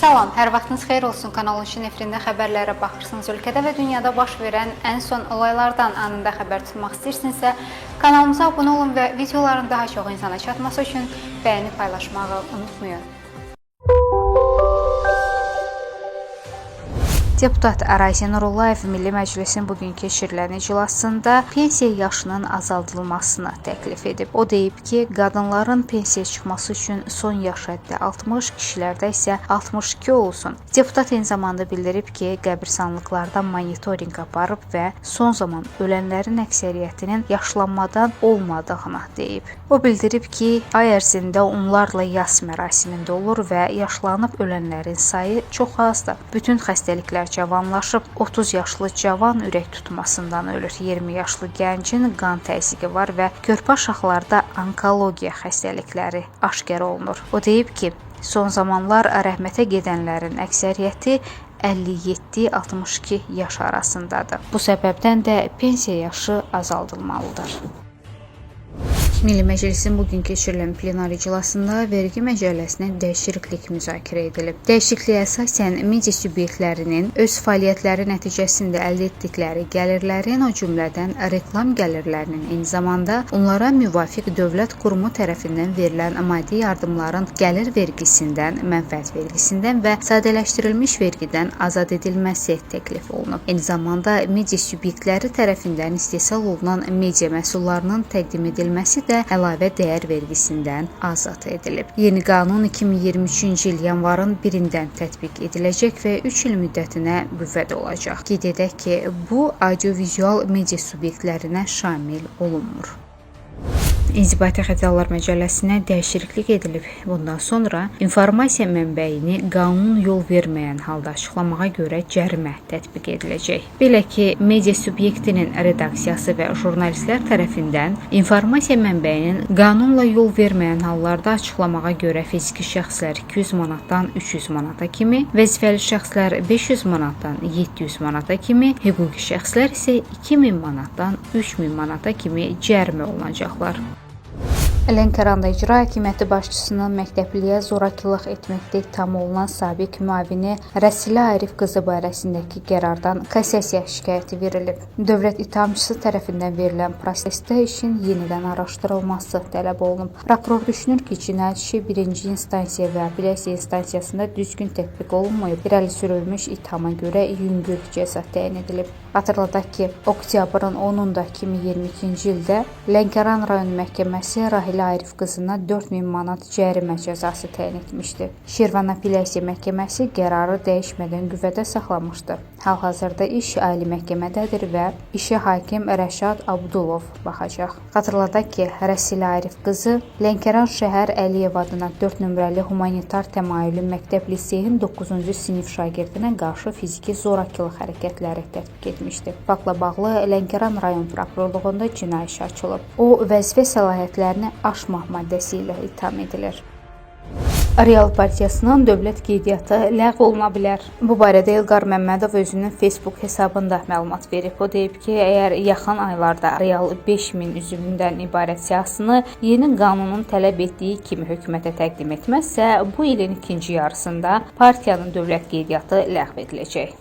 Salam, hər vaxtınız xeyir olsun. Kanalın şin efirində xəbərlərə baxırsınız. Ölkədə və dünyada baş verən ən son olaylardan anında xəbər tutmaq istəyirsinizsə, kanalımıza abunə olun və videoların daha çox insana çatması üçün bəyəni paylaşmağı unutmayın. Deputat Ərazi Nurullayev Milli Məclisin bugün keçirilən iclasında pensiya yaşının azaldılmasını təklif edib. O deyib ki, qadınların pensiya çıxması üçün son yaş həddi 60, kişilərdə isə 62 olsun. Deputat eyni zamanda bildirib ki, qəbirstanlıqlarda monitorinq aparıb və son zaman ölənlərin əksəriyyətinin yaşlanmadan olmadığını deyib. O bildirib ki, ay ərzində onlarla yas mərasimində olur və yaşlanıb ölənlərin sayı çox azdır. Bütün xəstəliklər cavanlaşıb 30 yaşlı cavan ürək tutmasından ölür. 20 yaşlı gəncin qan təzyiqi var və körpə uşaqlarda onkologiya xəstəlikləri aşkar olunur. O deyib ki, son zamanlar rəhmətə gedənlərin əksəriyyəti 57-62 yaş arasındadır. Bu səbəbdən də pensiya yaşı azaldılmalıdır. Milli Məclisin bugün keçirilən plenar iclasında vergi məcəlləsinə dəyişiklik müzakirə edilib. Dəyişikliyə əsasən media subyektlərinin öz fəaliyyətləri nəticəsində əldə etdikləri gəlirlərin, o cümlədən reklam gəlirlərinin, eyni zamanda onlara müvafiq dövlət qurumu tərəfindən verilən maddi yardımların gəlir vergisindən, mənfəət vergisindən və sadələşdirilmiş vergidən azad edilməsi təklif olunub. Eyni zamanda media subyektləri tərəfindən istehsal olunan media məhsullarının təqdim edilməsi də əlavə dəyər vergisindən azad edilib. Yeni qanun 2023-cü il yanvarın 1-dən tətbiq ediləcək və 3 il müddətinə qüvvədə olacaq. Qeyd edək ki, bu audiovizual media subyektlərinə şamil olunmur. İnzibati Xətalar Məcəlləsinə dəyişiklik edilib. Bundan sonra informasiya mənbəyini qanun yol verməyən halda açıqlamağa görə cərimə tətbiq ediləcək. Belə ki, media subyektinin redaksiyası və jurnalistlər tərəfindən informasiya mənbəyinin qanunla yol verməyən hallarda açıqlamağa görə fiziki şəxslər 200 manatdan 300 manata kimi, vəzifəli şəxslər 500 manatdan 700 manata kimi, hüquqi şəxslər isə 2000 manatdan 3000 manata kimi cərimə olunacaqlar. Lənkəranda icra hakimiyyəti başçısının məktəbliyə zorakılıq etməkdə ittiham olunan sabiq müavini Rəsilə Arif qızı barəsindəki qərardan kassasiya şikayəti verilib. Dövlət ittihamçısı tərəfindən verilən prosesdə işin yenidən araşdırılması tələb olunub. Prokuror düşünür ki, cinayət işi birinci instansiya və apellyasiya instansiyasında düzgün tətbiq olunmayıb. İrəli sürülmüş ittihama görə yüngül cəza təyin edilib. Xatırladaq ki, oktyabrın 10-da 2022-ci ildə Lənkəran rayon məhkəməsi Rahilə Arif qızına 4000 manat cərimə cəzası təyin etmişdi. Şirvan apellyasiya məhkəməsi qərarı dəyişmədən qüvvədə saxlamışdı. Hal-hazırda iş ali məhkəmədədir və işə hakim Rəşad Abdulov baxacaq. Xatırladaq ki, Rəsilə Arif qızı Lənkəran şəhər Əliyev adına 4 nömrəli humanitar təmayüllü məktəb liseyin 9-cu sinif şagirdinə qarşı fiziki zorakılıq hərəkətləri tətbiq etmişdi. Faktla bağlı Lənkəran rayon prokurorluğunda cinayət işi açılıb. O vəzifə səlahiyyətlərini aşmaq maddəsi ilə ittiham edilir. Real partiyasının dövlət qeydiyyatı ləğv oluna bilər. Bu barədə İlqar Məmmədov özünün Facebook hesabında məlumat verib. O deyib ki, əgər yaxın aylarda Real 5000 üzvündən ibarət siyahısını yeni qanunun tələb etdiyi kimi hökumətə təqdim etməzsə, bu ilin ikinci yarısında partiyanın dövlət qeydiyyatı ləğv ediləcək.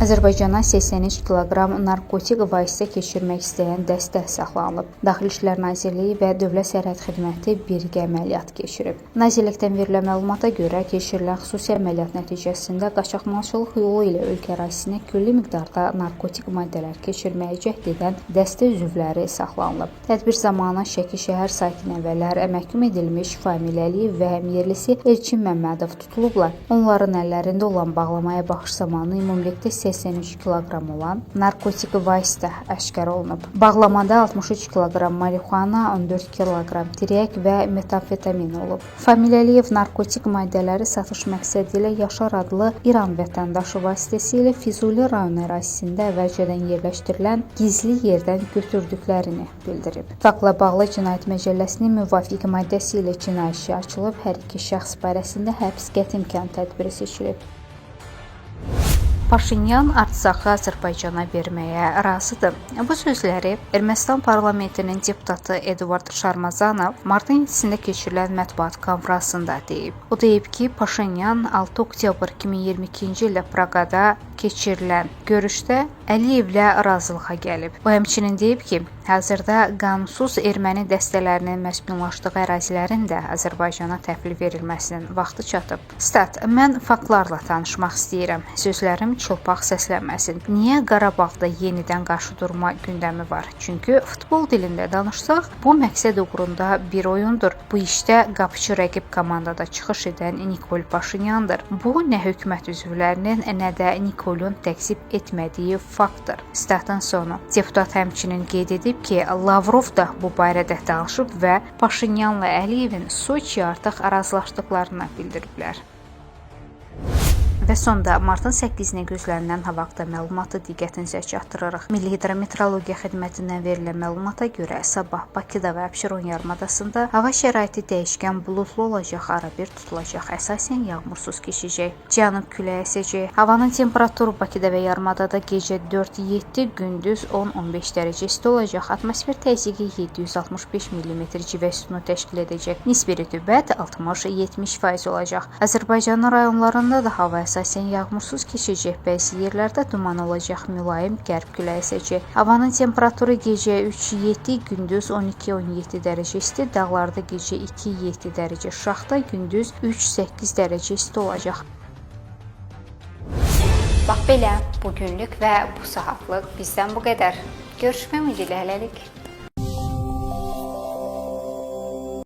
Azərbaycana 83 kiloqram narkotik vasitə keçirmək istəyən dəstə saxlanılıb. Daxili İşlər Nazirliyi və Dövlət Sərhəd Xidməti birgə əməliyyat keçirib. Nazirlikdən verilən məlumata görə keçirilən xüsusi əməliyyat nəticəsində qaçaqmalçılıq yolu ilə ölkə ərazisinə külli miqdarda narkotik maddələr keçirməyə cəhd edən dəstə üzvləri saxlanılıb. Tədbir zamanı Şəki şəhər sakinəvələr məhkum edilmiş Famil Əliyev və həmyerlisi Elçin Məmmədov tutulublar. Onların əllərində olan bağlamaya baxış zamanı ümumilikdə 83 kiloqram olan narkotik vasitə aşkar olunub. Bağlamada 63 kiloqram marixuana, 14 kiloqram tiryək və metamfetamin olub. Famil Əliyev narkotik maddələri satış məqsədi ilə Yaşar adlı İran vətəndaşı vasitəsilə Füzuli rayon ərazisində əvvəlcədən yerləşdirilən gizli yerdən götürdüklərini bildirib. Faktla bağlı Cinayət Məcəlləsinin müvafiq maddəsi ilə cinayət işi açılıb, hər iki şəxs barəsində həbs qəti imkan tədbiri seçilib. Paşinyan Artsakı Azərbaycana verməyə razıdır. Bu sözləri Ermənistan parlamentinin deputatı Eduard Şarmazanov martın 7-sində keçirilən mətbuat konfransında deyib. O deyib ki, Paşinyan 6 oktyabr 2022-ci ildə Praqada keçirilən görüşdə Əliyevlə razılığa gəlib. O həmçinin deyib ki, hazırda qanunsuz erməni dəstələrinin məskunlaşdığı ərazilərin də Azərbaycana təhvil verilməsinin vaxtı çatıb. Stat: Mən faktlarla danışmaq istəyirəm. Sözlərim çılpaq səslənməsin. Niyə Qarabağda yenidən qarşıdurma gündəmi var? Çünki futbol dilində danışsaq, bu məqsəd uğrunda bir oyundur. Bu işdə qapıçı rəqib komandada çıxış edən Nikol Paşinyandır. Bu nə hökumət üzvlərinin, nə də Nikolun təksib etmədiyi faktdır. Statın sonu. Deputat həmçinin qeyd edib ki, Lavrov da bu barədə danışıb və Paşinyanla Əliyevin Soçiyə artıq razılaşdıqlarını bildiriblər. Və sonda martın 8-nə gözlənilən hava haqqında məlumatı diqqətinizə çatdırırıq. Milli Hidrometeorologiya Xidmətindən verilən məlumata görə sabah Bakıda və Abşeron yarımadasında hava şəraiti dəyişkən buludlu olacaq, arabir tutulacaq, əsasən yağmursuz keçəcək. Cənub küləyi əsəcək. Havanın temperaturu Bakıda və yarımadada gecə 4-7, gündüz 10-15 dərəcə isti olacaq. Atmosfer təzyiqi 765 mm civə sütunu təşkil edəcək. Nisbi rütubət 60-70% olacaq. Azərbaycanın rayonlarında da hava əsasən yağmursuz keçəcək. Bəzi yerlərdə duman olacaq, mülayim qərb küləyi əsəcək. Havanın temperaturu gecə 3-7, gündüz 12-17 dərəcə isti, dağlarda gecə 2-7 dərəcə şaxta, gündüz 3-8 dərəcə isti olacaq. Bax belə, bu günlük və bu saatlıq bizdən bu qədər. Görüşmək ümidi ilə hələlik.